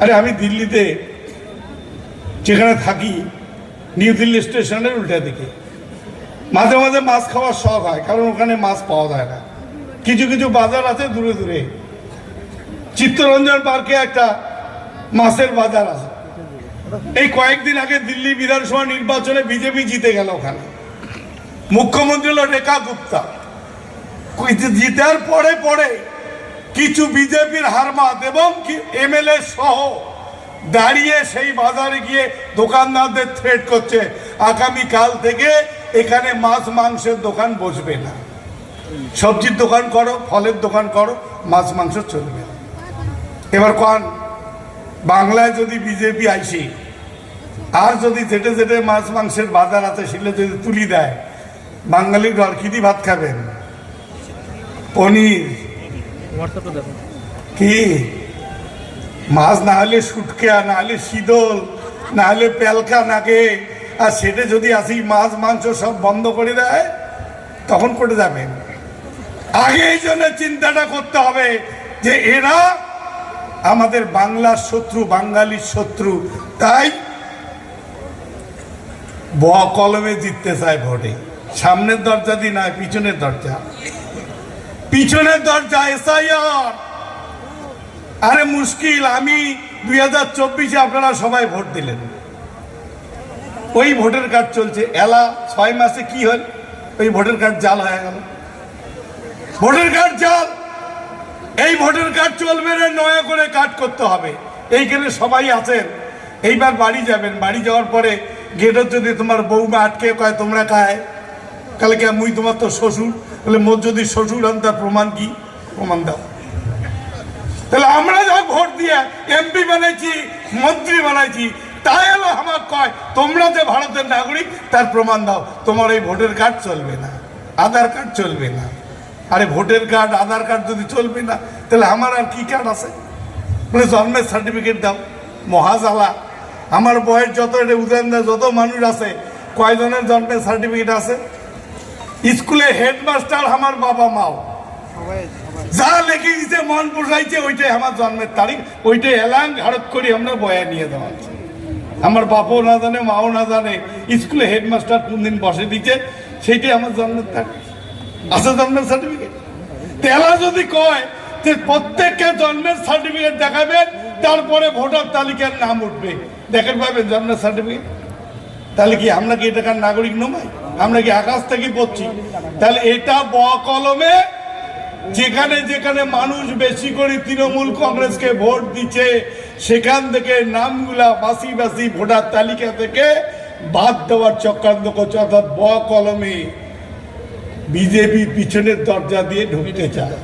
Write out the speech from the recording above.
আরে আমি দিল্লিতে যেখানে থাকি নিউ দিল্লি স্টেশনের উল্টা দিকে। মাঝে মাঝে মাছ খাওয়ার শখ হয়, কারণ ওখানে মাছ পাওয়া যায় না। কিছু কিছু বাজার আছে দূরে দূরে। চিত্তরঞ্জন পার্কে একটা মাছের বাজার আছে। এই কয়েকদিন আগে দিল্লি বিধানসভা নির্বাচনে বিজেপি জিতে গেল ওখানে। মুখ্যমন্ত্রী হলো রেখা গুপ্তা। জিতার পরে পরে কিছু বিজেপির হারমাত এবং এমএলএ সহ দাঁড়িয়ে সেই বাজারে গিয়ে দোকানদারদের থ্রেট করছে। আগামী কাল থেকে এখানে মাছ মাংসের দোকান বসবে না। সবজির দোকান করো, ফলের দোকান করো, মাছ মাংস চলবে। এবার কন? বাংলায় যদি বিজেপি আইসি, আর যদি যেটে যেটে মাছ মাংসের বাজার আছে, সেগুলো যদি তুলি দেয় বাঙালির কি ভাত খাবেন, পনির হোয়াটসঅ্যাপটা দেখো। কি? মাছ না হলে সুটকা না হলে শীতল, না হলে পেলকা নাকে। আর সেটা যদি আসি, মাছ, মাংস সব বন্ধ করে দেয়, তখন করে যাবেন আগে এই জন্য চিন্তাটা করতে হবে যে এরা আমাদের বাংলার শত্রু, বাঙালির শত্রু। তাই ব কলমে জিততে চায় ভোটে। সামনের দরজা দিয়ে নয়, পিছনের দরজা। পিছনের দরজা এসআইআর আরে মুশকিল, আমি দুই হাজার চব্বিশে আপনারা সবাই ভোট দিলেন। ওই ভোটার কার্ড চলছে। এলা, ছয় মাসে কি হল? ওই ভোটার কার্ড জাল হয়ে গেল। ভোটার কার্ড জাল। এই ভোটার কার্ড চলবে না নয়া করে কার্ড করতে হবে। এইখানে সবাই আছেন। এইবার বাড়ি যাবেন। বাড়ি যাওয়ার পরে গেটের যদি তোমার বৌমা আটকে কয়, তোমরা কায় কালকে মুই তোমার তো শ্বশুর। তাহলে মোর যদি শ্বশুর হন তার প্রমাণ কি? প্রমাণ দাও। তাহলে আমরা যা ভোট দিয়ে এমপি বানাইছি মন্ত্রী বানাইছি তাই হলো আমার কয় তোমরা যে ভারতের নাগরিক তার প্রমাণ দাও। তোমার এই ভোটের কার্ড চলবে না আধার কার্ড চলবে না। আরে ভোটের কার্ড আধার কার্ড যদি চলবে না তাহলে আমার আর কি কার্ড আছে? বলে জন্মের সার্টিফিকেট দাও। মহাজালা আমার বয়স যত এটা দেয়, যত মানুষ আছে কয়জনের জন্মের সার্টিফিকেট আছে? স্কুলে হেডমাস্টার আমার বাবা মাও। যা লেখে দিছে মন পোষাইছে ওইটাই আমার জন্মের তারিখ ওইটাই এলাং ঘাড়ত করি আমরা বয়া নিয়ে দেওয়া আমার বাপও না জানে মাও না জানে স্কুলে হেডমাস্টার কোন দিন বসে দিচ্ছে সেইটাই আমার জন্মের তারিখ। আছে জন্মের সার্টিফিকেট তেলা যদি কয় যে প্রত্যেককে জন্মের সার্টিফিকেট দেখাবেন তারপরে ভোটার তালিকার নাম উঠবে। দেখেন পাবেন জন্মের সার্টিফিকেট তাহলে কি আমরা কি এটাকার নাগরিক নয় আমরা কি আকাশ থেকে পড়ছি? তাহলে এটা ব কলমে যেখানে যেখানে মানুষ বেশি করে তৃণমূল কংগ্রেসকে ভোট দিচ্ছে, সেখান থেকে নামগুলা বাসি বাসি ভোটার তালিকা থেকে বাদ দেওয়ার চক্রান্ত করছে, অর্থাৎ ব কলমে বিজেপি পিছনের দরজা দিয়ে ঢুকতে চায়।